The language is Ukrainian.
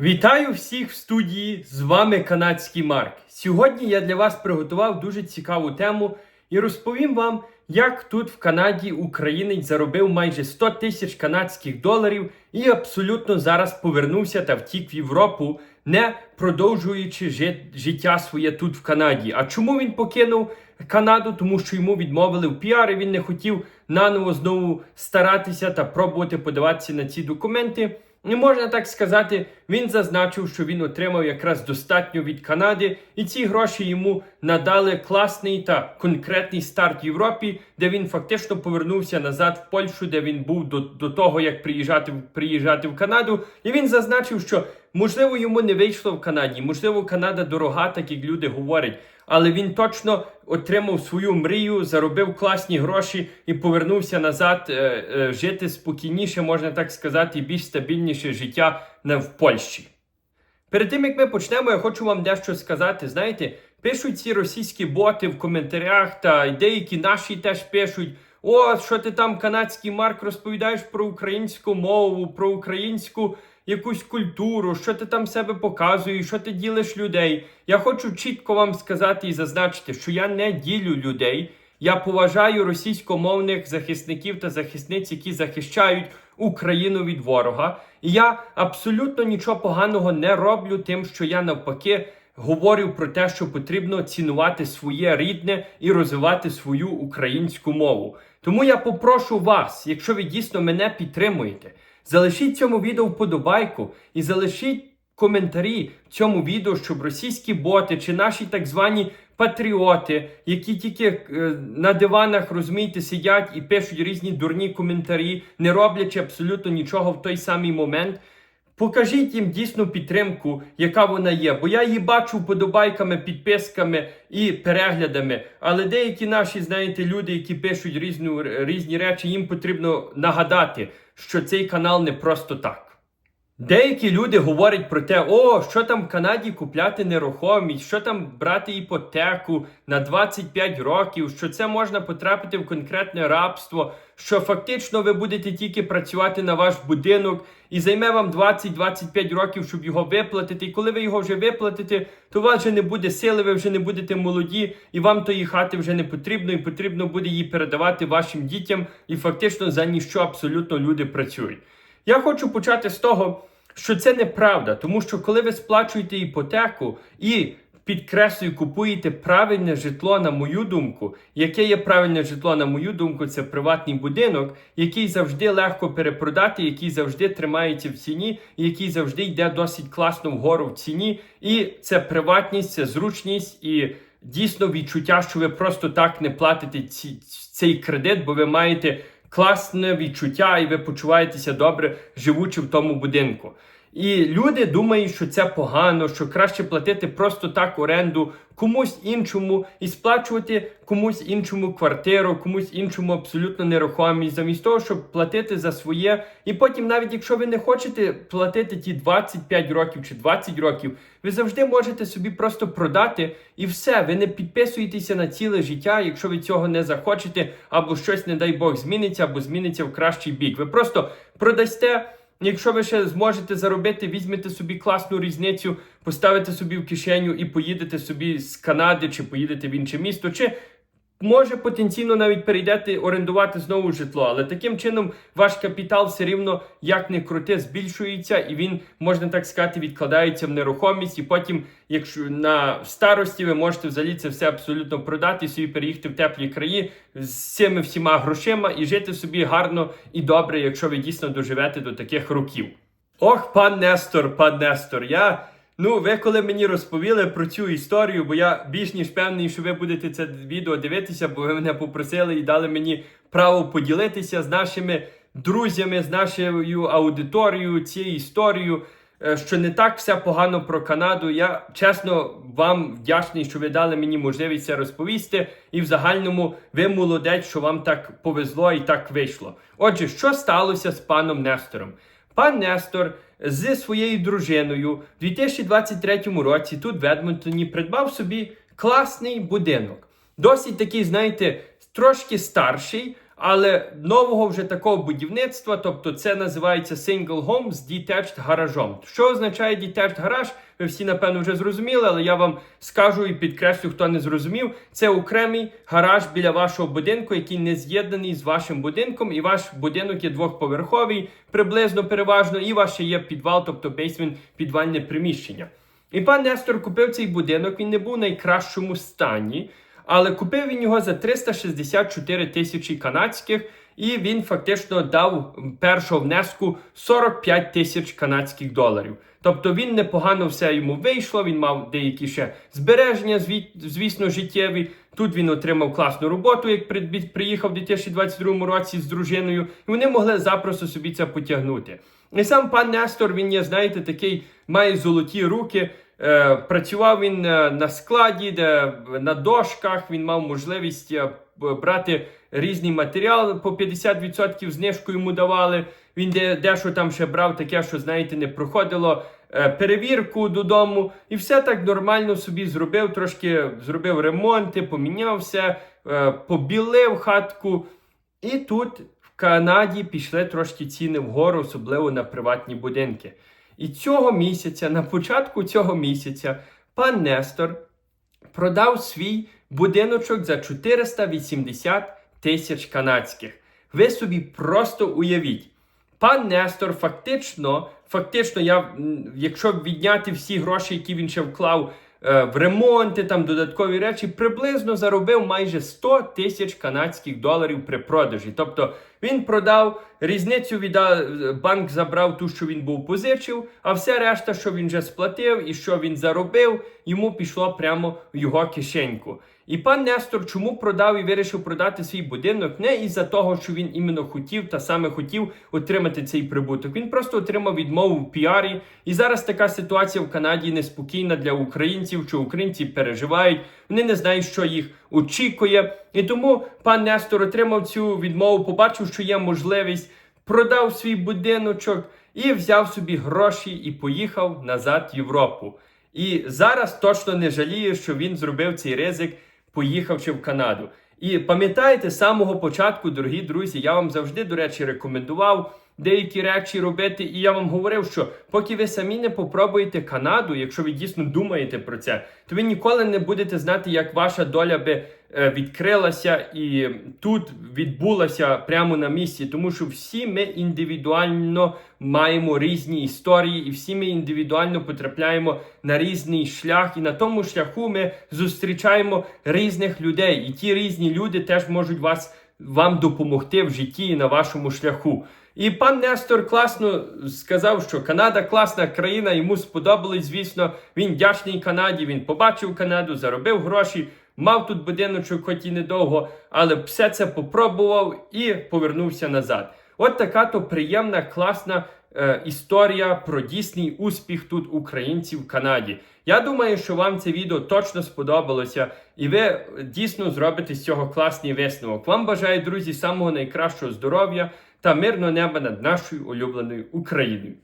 Вітаю всіх в студії! З вами канадський Марк. Сьогодні я для вас приготував дуже цікаву тему і розповім вам, як тут в Канаді українець заробив майже 100 тисяч канадських доларів і абсолютно зараз повернувся та втік в Європу, не продовжуючи жит- життя своє тут в Канаді. А чому він покинув Канаду? Тому що йому відмовили в піар, і він не хотів наново знову старатися та пробувати подаватися на ці документи. І можна так сказати, він зазначив, що він отримав якраз достатньо від Канади, і ці гроші йому надали класний та конкретний старт в Європі, де він фактично повернувся назад в Польщу, де він був до, до того, як приїжджати, приїжджати в Канаду. І він зазначив, що можливо йому не вийшло в Канаді, можливо, Канада дорога, так як люди говорять. Але він точно отримав свою мрію, заробив класні гроші і повернувся назад е, е, жити спокійніше, можна так сказати, більш стабільніше життя на, в Польщі. Перед тим як ми почнемо, я хочу вам дещо сказати. Знаєте, пишуть ці російські боти в коментарях, та деякі наші теж пишуть: О, що ти там, канадський Марк, розповідаєш про українську мову, про українську якусь культуру, що ти там себе показуєш, що ти ділиш людей. Я хочу чітко вам сказати і зазначити, що я не ділю людей. Я поважаю російськомовних захисників та захисниць, які захищають Україну від ворога. І я абсолютно нічого поганого не роблю тим, що я навпаки говорю про те, що потрібно цінувати своє рідне і розвивати свою українську мову. Тому я попрошу вас, якщо ви дійсно мене підтримуєте, залишіть цьому відео вподобайку і залишіть коментарі в цьому відео, щоб російські боти чи наші так звані патріоти, які тільки е, на диванах, розумієте, сидять і пишуть різні дурні коментарі, не роблячи абсолютно нічого в той самий момент. Покажіть їм дійсну підтримку, яка вона є. Бо я її бачу вподобайками, підписками і переглядами. Але деякі наші, знаєте, люди, які пишуть різну, різні речі, їм потрібно нагадати, що цей канал не просто так. Деякі люди говорять про те, о, що там в Канаді купляти нерухомість, що там брати іпотеку на 25 років, що це можна потрапити в конкретне рабство, що фактично ви будете тільки працювати на ваш будинок і займе вам 20-25 років, щоб його виплатити. І коли ви його вже виплатите, то у вас вже не буде сили, ви вже не будете молоді, і вам тої хати вже не потрібно, і потрібно буде її передавати вашим дітям, і фактично за ніщо абсолютно люди працюють. Я хочу почати з того, що це неправда, тому що коли ви сплачуєте іпотеку і підкреслюю, купуєте правильне житло, на мою думку, яке є правильне житло, на мою думку, це приватний будинок, який завжди легко перепродати, який завжди тримається в ціні, який завжди йде досить класно вгору в ціні. І це приватність, це зручність і дійсно відчуття, що ви просто так не платите ці, цей кредит, бо ви маєте класне відчуття, і ви почуваєтеся добре, живучи в тому будинку. І люди думають, що це погано, що краще платити просто так оренду комусь іншому і сплачувати комусь іншому квартиру, комусь іншому абсолютно нерухомість, замість того, щоб платити за своє. І потім, навіть якщо ви не хочете платити ті 25 років чи 20 років, ви завжди можете собі просто продати і все. Ви не підписуєтеся на ціле життя, якщо ви цього не захочете, або щось, не дай Бог, зміниться, або зміниться в кращий бік. Ви просто продасте. Якщо ви ще зможете заробити, візьмете собі класну різницю, поставите собі в кишеню і поїдете собі з Канади, чи поїдете в інше місто, чи може потенційно навіть перейдете орендувати знову житло. Але таким чином ваш капітал все рівно як не крути, збільшується, і він, можна так сказати, відкладається в нерухомість. І потім, якщо на старості ви можете взагалі це все абсолютно продати, собі переїхати в теплі краї з цими всіма грошима і жити собі гарно і добре, якщо ви дійсно доживете до таких років. Ох, пан Нестор, пан Нестор, я. Ну, ви коли мені розповіли про цю історію, бо я більш ніж певний, що ви будете це відео дивитися, бо ви мене попросили і дали мені право поділитися з нашими друзями, з нашою аудиторією, цією історією, е, що не так все погано про Канаду. Я чесно вам вдячний, що ви дали мені можливість це розповісти. І в загальному ви молодець, що вам так повезло і так вийшло. Отже, що сталося з паном Нестором? Пан Нестор з своєю дружиною в 2023 році тут в Едмонтоні придбав собі класний будинок. Досить такий, знаєте, трошки старший, але нового вже такого будівництва, тобто це називається single home з detached гаражом. Що означає detached гараж? Ви всі, напевно, вже зрозуміли, але я вам скажу і підкреслю, хто не зрозумів. Це окремий гараж біля вашого будинку, який не з'єднаний з вашим будинком, і ваш будинок є двохповерховий, приблизно переважно, і ваш є підвал, тобто бейсмент, підвальне приміщення. І пан Нестор купив цей будинок, він не був в найкращому стані, але купив він його за 364 тисячі канадських, і він фактично дав першого внеску 45 тисяч канадських доларів. Тобто він непогано все йому вийшло, він мав деякі ще збереження, звісно, життєві. Тут він отримав класну роботу, як приїхав у 2022 році з дружиною, і вони могли запросто собі це потягнути. І сам пан Нестор, він є, знаєте, такий має золоті руки. Е, працював він е, на складі, на дошках він мав можливість е, брати різний матеріал по 50% знижку йому давали. Він дещо там ще брав таке, що, знаєте, не проходило перевірку додому. І все так нормально собі зробив. Трошки зробив ремонти, поміняв все, побілив хатку. І тут в Канаді пішли трошки ціни вгору, особливо на приватні будинки. І цього місяця, на початку цього місяця, пан Нестор продав свій будиночок за 480 тисяч канадських. Ви собі просто уявіть. Пан Нестор фактично, фактично, я, якщо відняти всі гроші, які він ще вклав в ремонти, там додаткові речі, приблизно заробив майже 100 тисяч канадських доларів при продажі. Тобто він продав різницю віддав, банк забрав ту, що він був позичив, а все решта, що він вже сплатив і що він заробив, йому пішло прямо в його кишеньку. І пан Нестор чому продав і вирішив продати свій будинок не із-за того, що він іменно хотів та саме хотів отримати цей прибуток. Він просто отримав відмову в піарі. І зараз така ситуація в Канаді неспокійна для українців, що українці переживають, вони не знають, що їх очікує. І тому пан Нестор отримав цю відмову, побачив, що є можливість, продав свій будиночок і взяв собі гроші і поїхав назад в Європу. І зараз точно не жаліє, що він зробив цей ризик, поїхавши в Канаду. І пам'ятаєте, з самого початку, дорогі друзі, я вам завжди, до речі, рекомендував деякі речі робити. І я вам говорив, що поки ви самі не попробуєте Канаду, якщо ви дійсно думаєте про це, то ви ніколи не будете знати, як ваша доля би е, відкрилася і тут відбулася прямо на місці, тому що всі ми індивідуально маємо різні історії, і всі ми індивідуально потрапляємо на різний шлях, і на тому шляху ми зустрічаємо різних людей, і ті різні люди теж можуть вас вам допомогти в житті і на вашому шляху. І пан Нестор класно сказав, що Канада класна країна, йому сподобалось, звісно. Він вдячний Канаді. Він побачив Канаду, заробив гроші, мав тут будиночок, хоч і недовго, але все це попробував і повернувся назад. От така то приємна, класна е, історія про дійсний успіх тут українців в Канаді. Я думаю, що вам це відео точно сподобалося, і ви дійсно зробите з цього класний висновок. Вам бажаю, друзі, самого найкращого здоров'я та мирного неба над нашою улюбленою Україною.